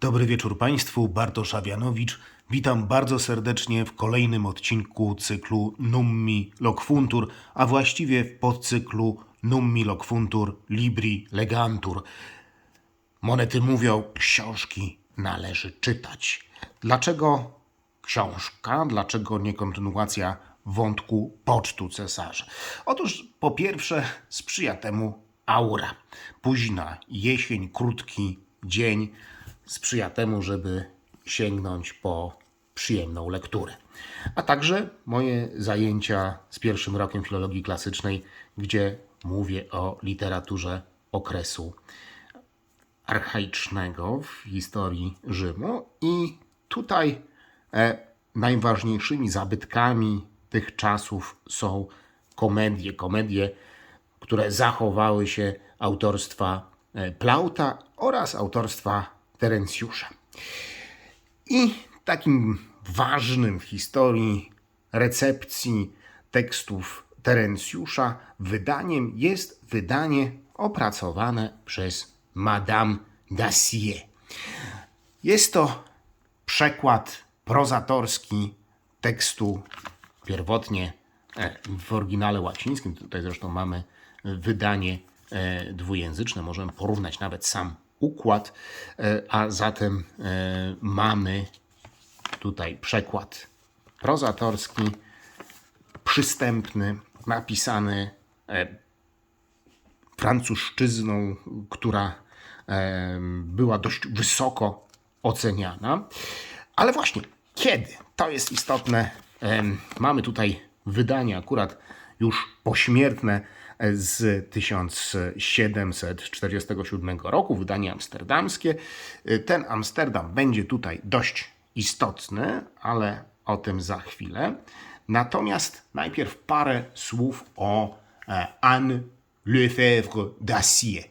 Dobry wieczór Państwu, Bartosz Awianowicz. Witam bardzo serdecznie w kolejnym odcinku cyklu Nummi Locfuntur, a właściwie w podcyklu Nummi Locfuntur Libri Legantur. Monety mówią, książki należy czytać. Dlaczego książka? Dlaczego nie kontynuacja wątku pocztu cesarza? Otóż po pierwsze sprzyja temu aura. Późna jesień, krótki dzień sprzyja temu, żeby sięgnąć po przyjemną lekturę. A także moje zajęcia z pierwszym rokiem filologii klasycznej, gdzie mówię o literaturze okresu archaicznego w historii Rzymu i tutaj e, najważniejszymi zabytkami tych czasów są komedie, komedie, które zachowały się autorstwa e, Plauta oraz autorstwa Terencjusza. I takim ważnym w historii recepcji tekstów Terencjusza wydaniem jest wydanie opracowane przez Madame Dacier. Jest to przekład prozatorski tekstu pierwotnie e, w oryginale łacińskim. Tutaj zresztą mamy wydanie e, dwujęzyczne. Możemy porównać nawet sam układ, e, a zatem e, mamy tutaj przekład prozatorski, przystępny, napisany e, francuszczyzną, która była dość wysoko oceniana. Ale właśnie, kiedy? To jest istotne. Mamy tutaj wydanie akurat już pośmiertne z 1747 roku, wydanie amsterdamskie. Ten Amsterdam będzie tutaj dość istotny, ale o tym za chwilę. Natomiast najpierw parę słów o e, Anne Lefebvre d'Acier,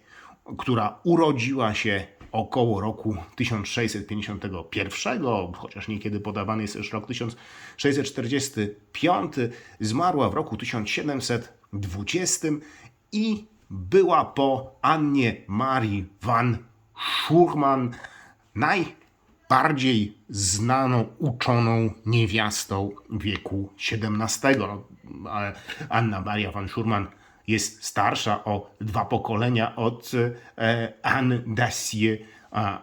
która urodziła się około roku 1651, chociaż niekiedy podawany jest już rok 1645, zmarła w roku 1720 i była po Annie Marii van Schurman najbardziej znaną uczoną niewiastą wieku XVII. Anna Maria van Schurman jest starsza o dwa pokolenia od e, Anne Dacier,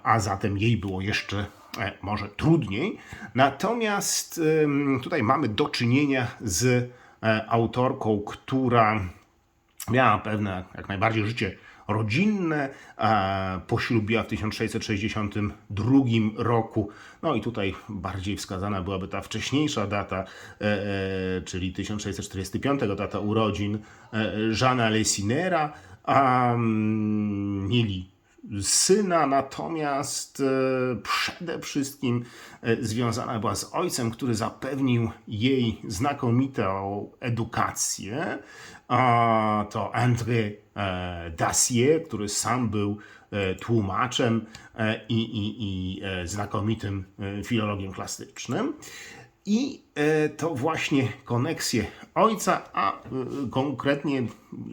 a, zatem jej było jeszcze e, może trudniej. Natomiast tutaj mamy do czynienia z autorką, która miała pewne jak najbardziej życie rodzinne, e, poślubiła w 1662 roku. No i tutaj bardziej wskazana byłaby ta wcześniejsza data, e, e, czyli 1645, data urodzin e, Jeana Lesinera. A mm, mieli syna, natomiast e, przede wszystkim e, związana była z ojcem, który zapewnił jej znakomitą edukację. A to André e, Dacier, który sam był tłumaczem i, i, i znakomitym filologiem klasycznym. I to właśnie koneksje ojca, a konkretnie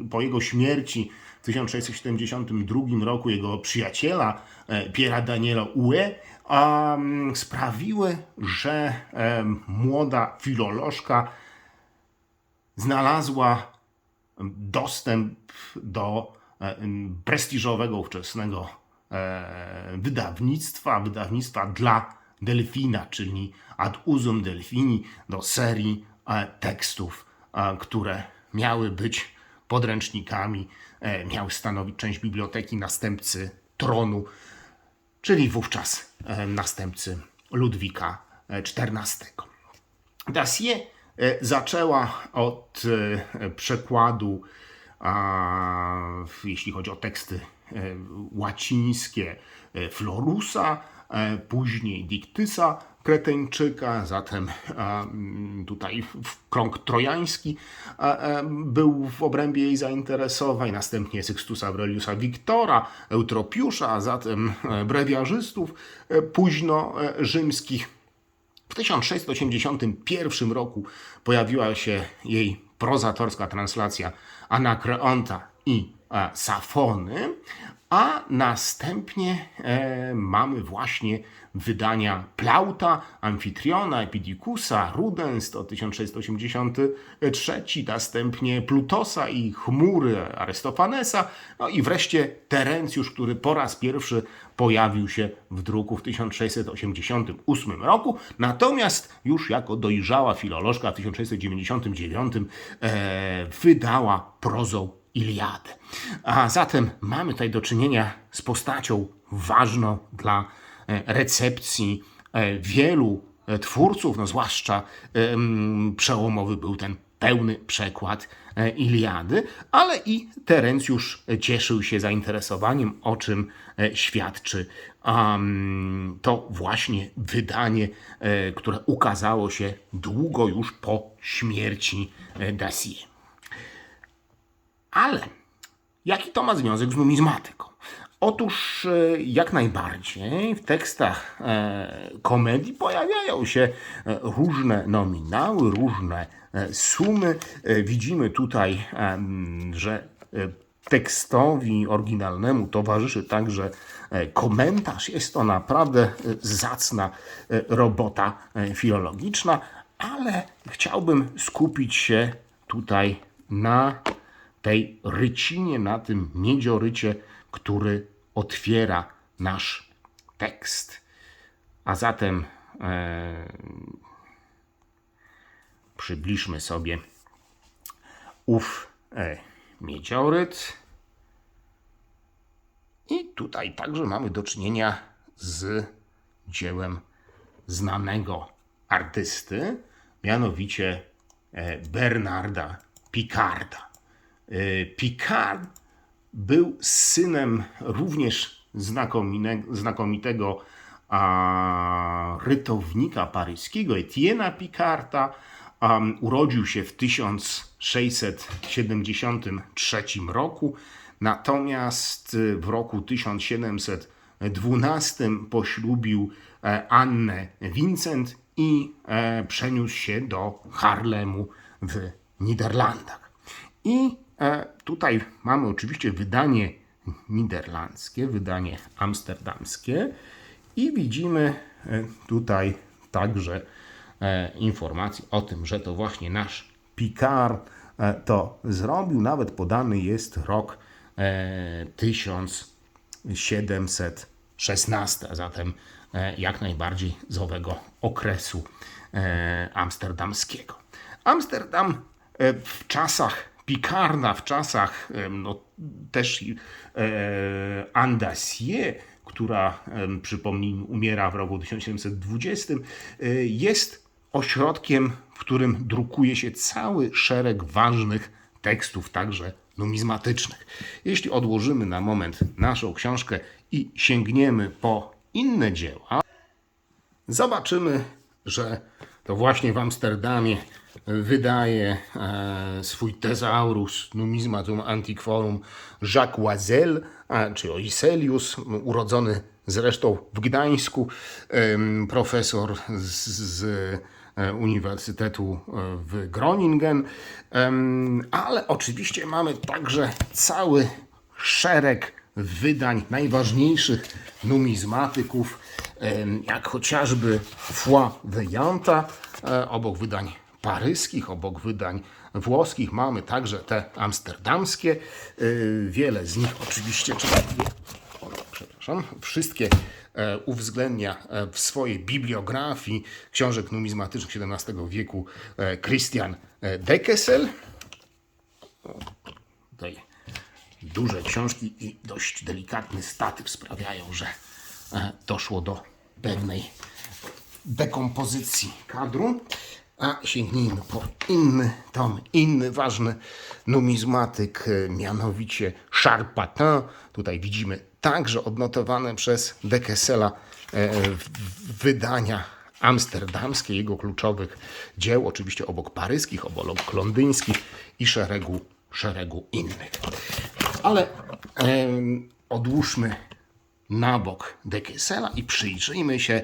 po jego śmierci w 1672 roku jego przyjaciela e, Piera Daniela Ue sprawiły, że e, młoda filolożka znalazła dostęp do e, prestiżowego ówczesnego wydawnictwa, wydawnictwa dla Delfina, czyli ad usum Delfini, do serii tekstów, które miały być podręcznikami, e, miały stanowić część biblioteki następcy tronu, czyli wówczas e, następcy Ludwika XIV. Dacier e, zaczęła od przekładu, jeśli chodzi o teksty łacińskie, Florusa, później Dictysa Kreteńczyka, zatem mm, tutaj krąg trojański e, był w obrębie jej zainteresowań, następnie Sextusa Aureliusa Wiktora, Eutropiusza, a zatem e, brewiarzystów e, późno rzymskich. W 1681 roku pojawiła się jej prozatorska translacja Anakreonta i Safony, a następnie mamy właśnie wydania Plauta, Amfitriona, Epidikusa, Rudens to 1683, następnie Plutosa i Chmury Arystofanesa, no i wreszcie Terencjusz, który po raz pierwszy pojawił się w druku w 1688 roku, natomiast już jako dojrzała filolożka w 1699 e, wydała prozą Iliadę. A zatem mamy tutaj do czynienia z postacią ważną dla recepcji e, wielu e, twórców, no zwłaszcza przełomowy był ten pełny przekład e, Iliady, ale i Terencjusz cieszył się zainteresowaniem, o czym e, świadczy to właśnie wydanie, e, które ukazało się długo już po śmierci e, Dacier. Ale jaki to ma związek z numizmatyką? Otóż e, jak najbardziej w tekstach e, komedii pojawiają się e, różne nominały, różne sumy. Widzimy tutaj, że tekstowi oryginalnemu towarzyszy także komentarz. Jest to naprawdę zacna robota filologiczna, ale chciałbym skupić się tutaj na tej rycinie, na tym miedziorycie, który otwiera nasz tekst. A zatem e, przybliżmy sobie ów e, miedzioryt. I tutaj także mamy do czynienia z dziełem znanego artysty, mianowicie e, Bernarda Picarda. E, Picard był synem również znakomitego a, rytownika paryskiego Etienne'a Picarda. Um, urodził się w 1673 roku, natomiast y, w roku 1712 poślubił e, Annę Vincent i e, przeniósł się do Harlemu w Niderlandach. I tutaj mamy oczywiście wydanie niderlandzkie, wydanie amsterdamskie i widzimy e, tutaj także e, informacje o tym, że to właśnie nasz Picard e, to zrobił. Nawet podany jest rok e, 1716, a zatem e, jak najbardziej z owego okresu e, amsterdamskiego. Amsterdam e, w czasach Picarda, w czasach no, też e, Anne Dacier, która, przypomnijmy, umiera w roku 1720, e, jest ośrodkiem, w którym drukuje się cały szereg ważnych tekstów, także numizmatycznych. Jeśli odłożymy na moment naszą książkę i sięgniemy po inne dzieła, zobaczymy, że to właśnie w Amsterdamie wydaje e, swój tesaurus numizmatum antiquorum Jacques Oisel, a, czy Oiselius, urodzony zresztą w Gdańsku, profesor z, e, Uniwersytetu e, w Groningen, ale oczywiście mamy także cały szereg wydań najważniejszych numizmatyków, jak chociażby Foy Veyanta, e, obok wydań paryskich, obok wydań włoskich mamy także te amsterdamskie. E, Wiele z nich oczywiście, czy o, przepraszam, wszystkie e, uwzględnia e, w swojej bibliografii książek numizmatycznych XVII wieku e, Christian de Kessel. Tutaj duże książki i dość delikatny statyw sprawiają, że doszło do pewnej dekompozycji kadru. A sięgnijmy po inny tom, inny ważny numizmatyk, e, mianowicie Charpatin. Tutaj widzimy także odnotowane przez de Kessela e, wydania amsterdamskie, jego kluczowych dzieł, oczywiście obok paryskich, obok londyńskich i szeregu, szeregu innych. Ale odłóżmy na bok de Kessela i przyjrzyjmy się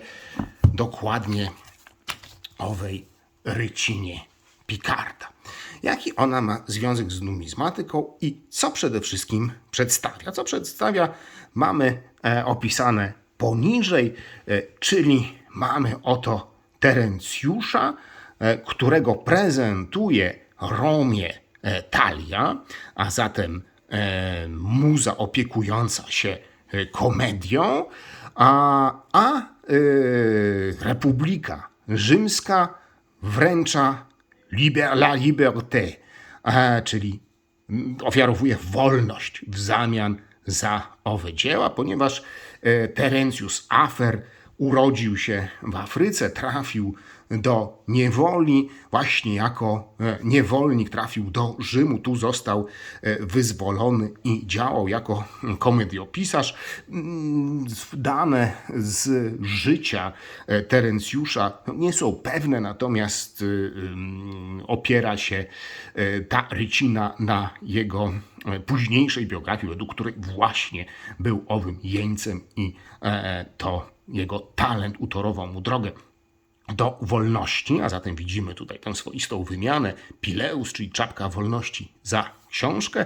dokładnie owej rycinie Picarda. jaki ona ma związek z numizmatyką i co przede wszystkim przedstawia. Co przedstawia, mamy e, opisane poniżej, e, czyli mamy oto Terencjusza, e, którego prezentuje Romie Talia, a zatem muza opiekująca się komedią, a, a Republika Rzymska wręcza liber, la liberté, czyli ofiarowuje wolność w zamian za owe dzieła, ponieważ e, Terencjus Afer urodził się w Afryce, trafił do niewoli, właśnie jako e, niewolnik trafił do Rzymu, tu został e, wyzwolony i działał jako komediopisarz. Mm, Dane z życia e, Terencjusza nie są pewne, natomiast y, ym, opiera się ta rycina na jego późniejszej biografii, według której właśnie był owym jeńcem i to jego talent utorował mu drogę do wolności, a zatem widzimy tutaj tę swoistą wymianę Pileus, czyli czapka wolności za książkę.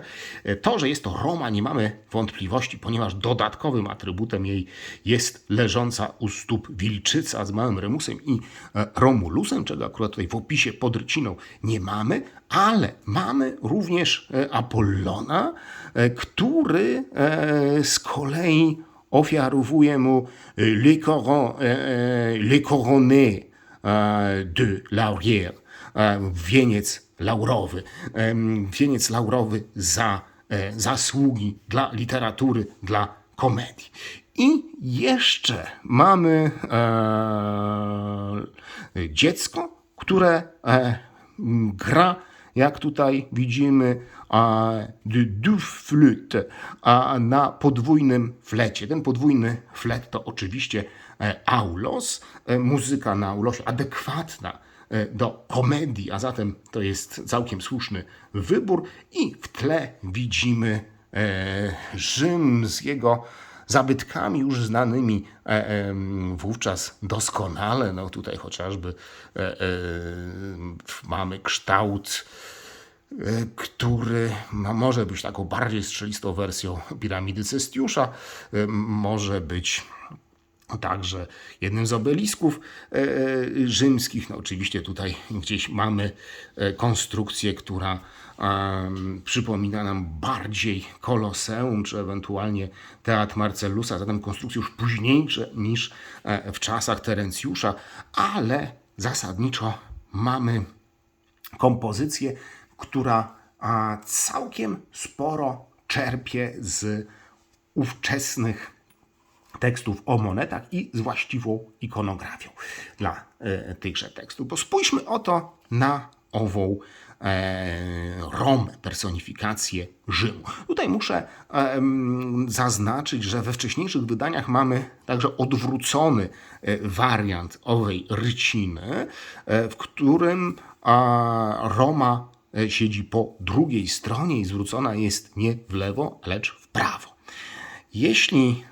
To, że jest to Roma, nie mamy wątpliwości, ponieważ dodatkowym atrybutem jej jest leżąca u stóp wilczyca z małym Remusem i e, Romulusem, czego akurat tutaj w opisie pod ryciną nie mamy, ale mamy również e, Apollona, e, który z kolei ofiarowuje mu e, les, coron, e, e, les coronets e, de laurier, e, wieniec laurowy, em, wieniec laurowy za e, zasługi dla literatury, dla komedii. I jeszcze mamy e, dziecko, które e, gra, jak tutaj widzimy, de du flûte, a na podwójnym flecie. Ten podwójny flet to oczywiście e, aulos, e, muzyka na aulosie adekwatna e, do komedii, a zatem to jest całkiem słuszny wybór. I w tle widzimy e, Rzym z jego zabytkami już znanymi e, wówczas doskonale. No tutaj chociażby e, e, mamy kształt e, który ma, może być taką bardziej strzelistą wersją piramidy Cestiusza, e, może być także jednym z obelisków e, e, rzymskich. No oczywiście tutaj gdzieś mamy e, konstrukcję, która przypomina nam bardziej Koloseum, czy ewentualnie Teatr Marcellusa, zatem konstrukcje już późniejsze niż w czasach Terencjusza, ale zasadniczo mamy kompozycję, która całkiem sporo czerpie z ówczesnych tekstów o monetach i z właściwą ikonografią dla e, tychże tekstów. Bo spójrzmy oto na ową e, Romę, personifikację Rzymu. Tutaj muszę e, zaznaczyć, że we wcześniejszych wydaniach mamy także odwrócony wariant owej ryciny, w którym Roma siedzi po drugiej stronie i zwrócona jest nie w lewo, lecz w prawo. Jeśli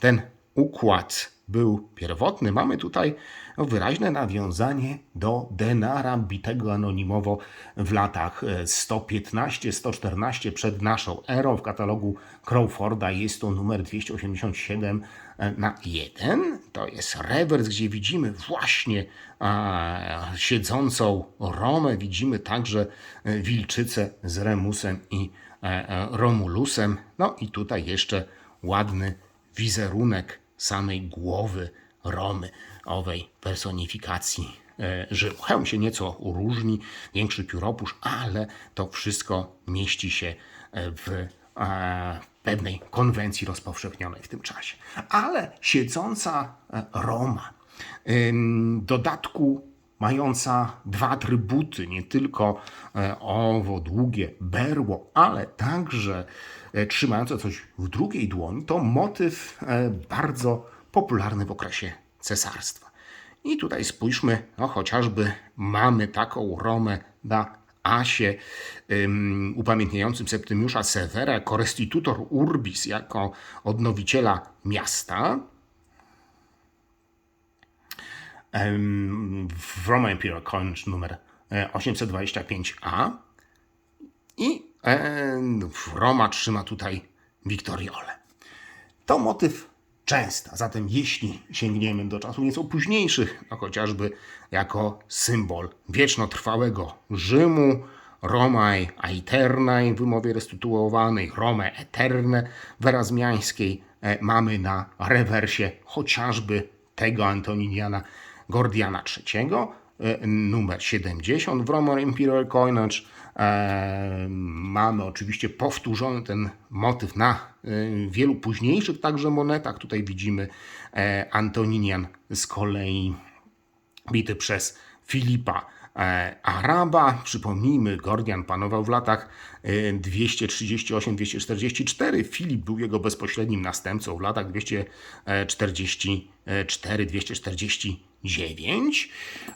ten układ był pierwotny, mamy tutaj wyraźne nawiązanie do denara bitego anonimowo w latach e, 115-114 przed naszą erą. W katalogu Crawforda jest to numer 287 e, na 1. To jest rewers, gdzie widzimy właśnie siedzącą Romę. Widzimy także e, wilczycę z Remusem i e, e, Romulusem. No i tutaj jeszcze ładny wizerunek samej głowy Romy, owej personifikacji e, Rzymu. Hełm się nieco różni, większy pióropusz, ale to wszystko mieści się e, w e, pewnej konwencji rozpowszechnionej w tym czasie. Ale siedząca e, Roma, w dodatku mająca dwa atrybuty, nie tylko e, owo długie berło, ale także e, trzymająca coś w drugiej dłoni, to motyw e, bardzo popularny w okresie cesarstwa. I tutaj spójrzmy, no chociażby mamy taką Romę na asie ym, upamiętniającym Septymiusza Severa jako restitutor urbis, jako odnowiciela miasta, em, w Roman Imperial Coinage numer e, 825A. e, Roma trzyma tutaj Wiktoriolę. To motyw częsta, zatem jeśli sięgniemy do czasów nieco późniejszych, no chociażby jako symbol wiecznotrwałego Rzymu, Romae aeternae w wymowie restytuowanej, Rome eterne w erazmiańskiej, e, mamy na rewersie chociażby tego Antoniniana Gordiana III, e, numer 70 w Roman Imperial Coinage. E, mamy oczywiście powtórzony ten motyw na e, wielu późniejszych także monetach. Tutaj widzimy Antoninian z kolei bity przez Filipa Araba. Przypomnijmy, Gordian panował w latach e, 238-244. Filip był jego bezpośrednim następcą w latach 244-249.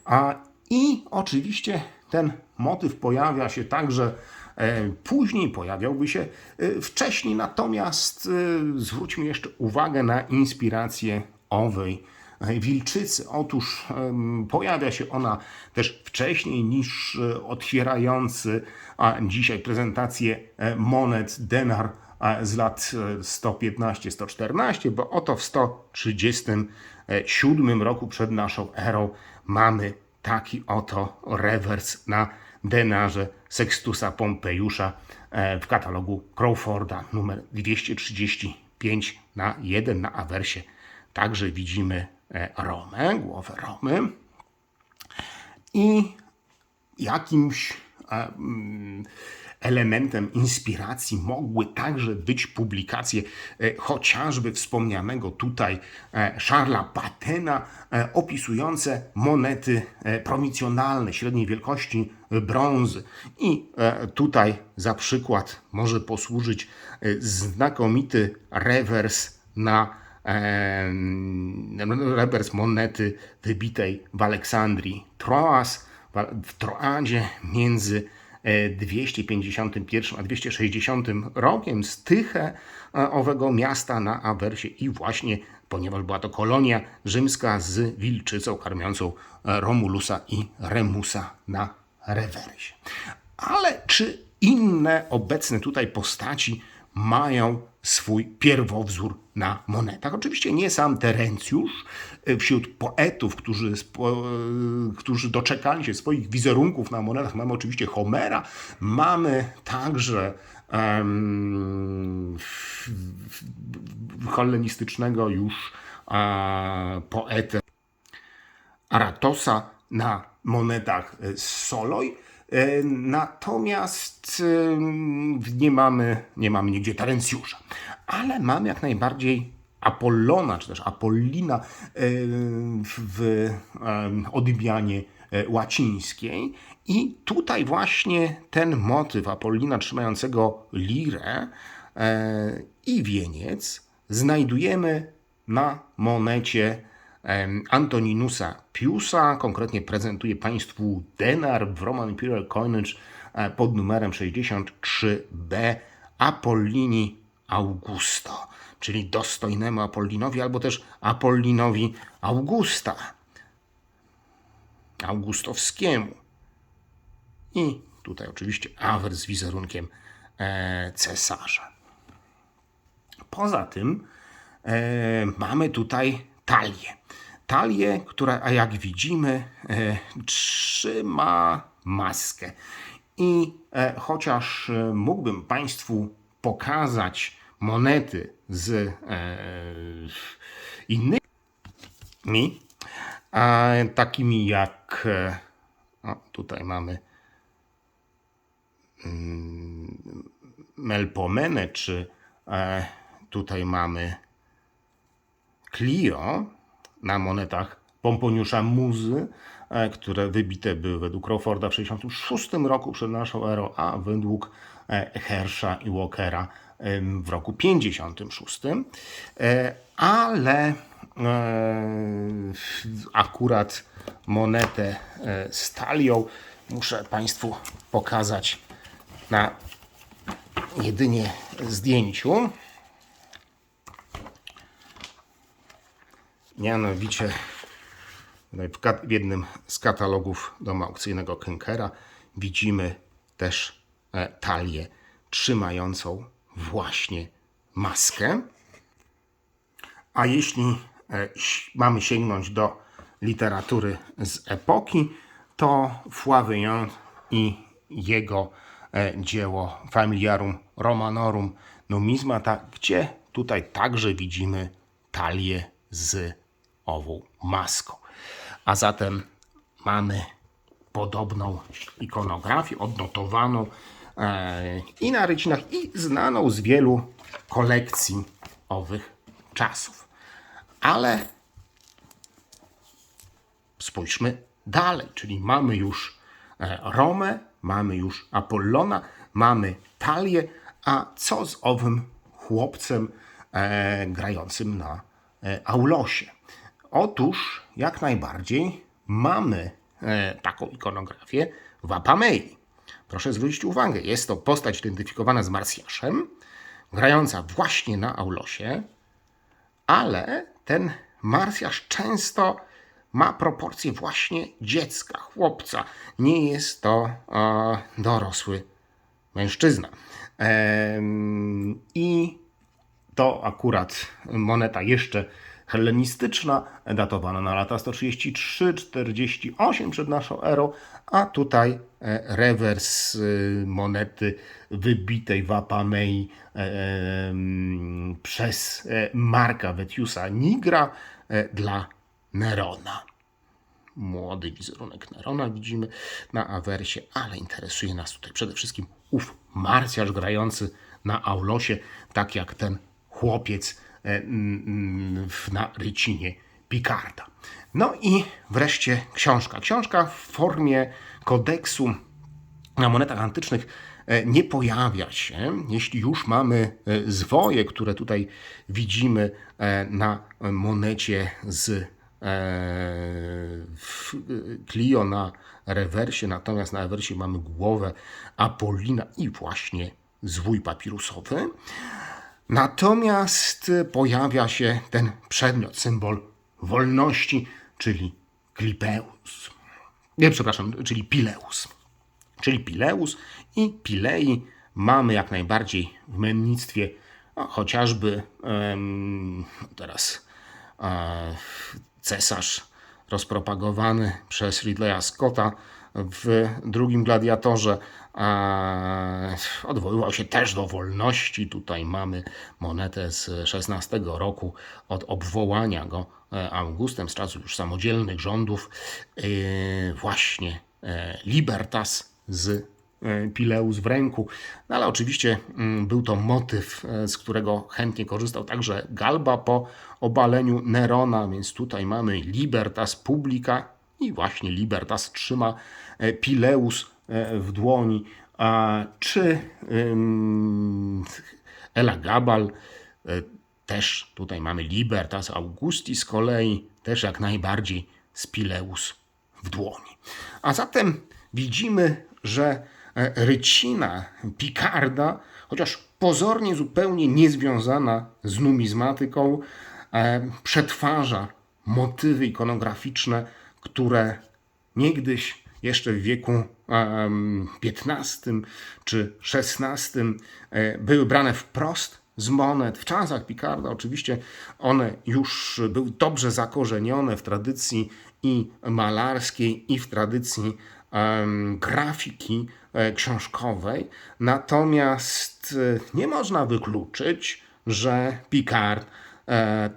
A I oczywiście ten motyw pojawia się także e, później, pojawiałby się e, wcześniej, natomiast e, zwróćmy jeszcze uwagę na inspirację owej e, wilczycy. Otóż pojawia się ona też wcześniej niż e, otwierający a dzisiaj prezentację e, monet denar e, z lat e, 115-114, bo oto w 137 roku przed naszą erą mamy taki oto rewers na denarze Sextusa Pompejusza e, w katalogu Crawforda numer 235 na 1 na awersie. Także widzimy e, Romę, głowę Romy i jakimś e, mm, elementem inspiracji mogły także być publikacje e, chociażby wspomnianego tutaj e, Charlesa Patena e, opisujące monety e, prowincjonalne średniej wielkości e, brązy. I e, tutaj za przykład może posłużyć e, znakomity rewers na e, rewers monety wybitej w Aleksandrii Troas, w- Troadzie między e, 251 a 260 rokiem stychę e, owego miasta na Awersie i właśnie, ponieważ była to kolonia rzymska z wilczycą karmiącą e, Romulusa i Remusa na rewersie. Ale czy inne obecne tutaj postaci mają swój pierwowzór na monetach. Oczywiście nie sam Terencjusz. Y, Wśród poetów, którzy, y, którzy doczekali się swoich wizerunków na monetach, mamy oczywiście Homera, mamy także f- hellenistycznego już e, poetę Aratosa na monetach e, Soloj. E, Natomiast nie mamy, nie mamy nigdzie Terencjusza. Ale mamy jak najbardziej Apollona, czy też Apollina e, w e, odbianie e, łacińskiej. I tutaj właśnie ten motyw Apollina trzymającego lirę i wieniec znajdujemy na monecie Antoninusa Piusa. Konkretnie prezentuje Państwu denar w Roman Imperial Coinage e, pod numerem 63b Apollini Augusto, czyli dostojnemu Apollinowi albo też Apollinowi Augusta, Augustowskiemu. I tutaj oczywiście awers z wizerunkiem e, cesarza. Poza tym e, mamy tutaj talię. Talię, która, a jak widzimy, e, trzyma maskę. I e, chociaż e, mógłbym Państwu pokazać monety z innymi, takimi jak o, tutaj mamy Melpomene, czy tutaj mamy Clio na monetach Pomponiusza Muzy, e, które wybite były według Crawforda w 1966 roku przed naszą erą, a według e, Hersha i Walkera w roku 56. E, Ale akurat monetę e, z talią muszę Państwu pokazać na jedynie zdjęciu. Mianowicie w jednym z katalogów domu aukcyjnego Kenkera widzimy też e, talię trzymającą właśnie maskę. A jeśli e, mamy sięgnąć do literatury z epoki, to Flavian i jego e, dzieło Familiarum Romanorum Numizmata, gdzie tutaj także widzimy talię z ową maską. A zatem mamy podobną ikonografię odnotowaną e, i na rycinach, i znaną z wielu kolekcji owych czasów. Ale spójrzmy dalej, czyli mamy już e, Romę, mamy już Apollona, mamy Talię, a co z owym chłopcem e, grającym na aulosie? Otóż jak najbardziej mamy e, taką ikonografię w Apamei. Proszę zwrócić uwagę, jest to postać identyfikowana z Marsjaszem, grająca właśnie na aulosie, ale ten Marsjasz często ma proporcje właśnie dziecka, chłopca. Nie jest to e, dorosły mężczyzna. Em, I to akurat moneta jeszcze hellenistyczna, datowana na lata 133-48 przed naszą erą, a tutaj e, rewers e, monety wybitej w Apamei e, em, przez e, Marka Vetiusa Nigra e, dla Nerona. Młody wizerunek Nerona widzimy na awersie, ale interesuje nas tutaj przede wszystkim ów marsjasz grający na aulosie, tak jak ten chłopiec e, na rycinie Picarda. No i wreszcie książka. Książka w formie kodeksu na monetach antycznych e, nie pojawia się. Jeśli już mamy e, zwoje, które tutaj widzimy e, na monecie z e, Clio na rewersie, natomiast na rewersie mamy głowę Apollina i właśnie zwój papirusowy. Natomiast pojawia się ten przedmiot, symbol wolności, czyli Klipeus. Nie, przepraszam, czyli Pileus. Czyli Pileus i Pilei mamy jak najbardziej w mennictwie, no, chociażby em, teraz e, cesarz rozpropagowany przez Ridleya Scotta w drugim gladiatorze odwoływał się też do wolności. Tutaj mamy monetę z XVI roku od obwołania go e, Augustem z czasów już samodzielnych rządów. E, właśnie Libertas z Pileus w ręku. No ale oczywiście mm, był to motyw, z którego chętnie korzystał także Galba po obaleniu Nerona, więc tutaj mamy Libertas Publica i właśnie Libertas trzyma Pileus w dłoni. Czy Ela Gabal e, też tutaj mamy Libertas Augusti z kolei, też jak najbardziej Spileus w dłoni. A zatem widzimy, że e, rycina Picarda, chociaż pozornie zupełnie niezwiązana z numizmatyką, e, przetwarza motywy ikonograficzne, które niegdyś jeszcze w wieku XV czy XVI e, były brane wprost z monet. W czasach Picarda oczywiście one już były dobrze zakorzenione w tradycji i malarskiej, i w tradycji grafiki e, książkowej. Natomiast e, nie można wykluczyć, że Picard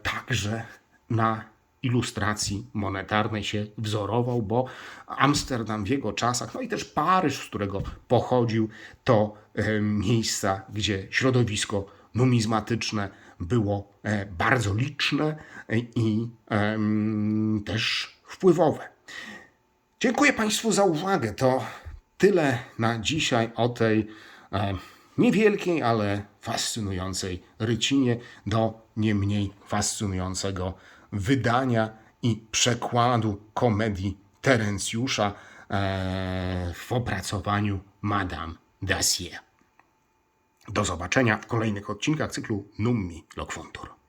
także na ilustracji monetarnej się wzorował, bo Amsterdam w jego czasach, no i też Paryż, z którego pochodził, to e, miejsca, gdzie środowisko numizmatyczne było e, bardzo liczne e, i też wpływowe. Dziękuję Państwu za uwagę. To tyle na dzisiaj o tej niewielkiej, ale fascynującej rycinie do nie mniej fascynującego wydania i przekładu komedii Terencjusza e, w opracowaniu Madame Dacier. Do zobaczenia w kolejnych odcinkach cyklu Nummi Loquuntur.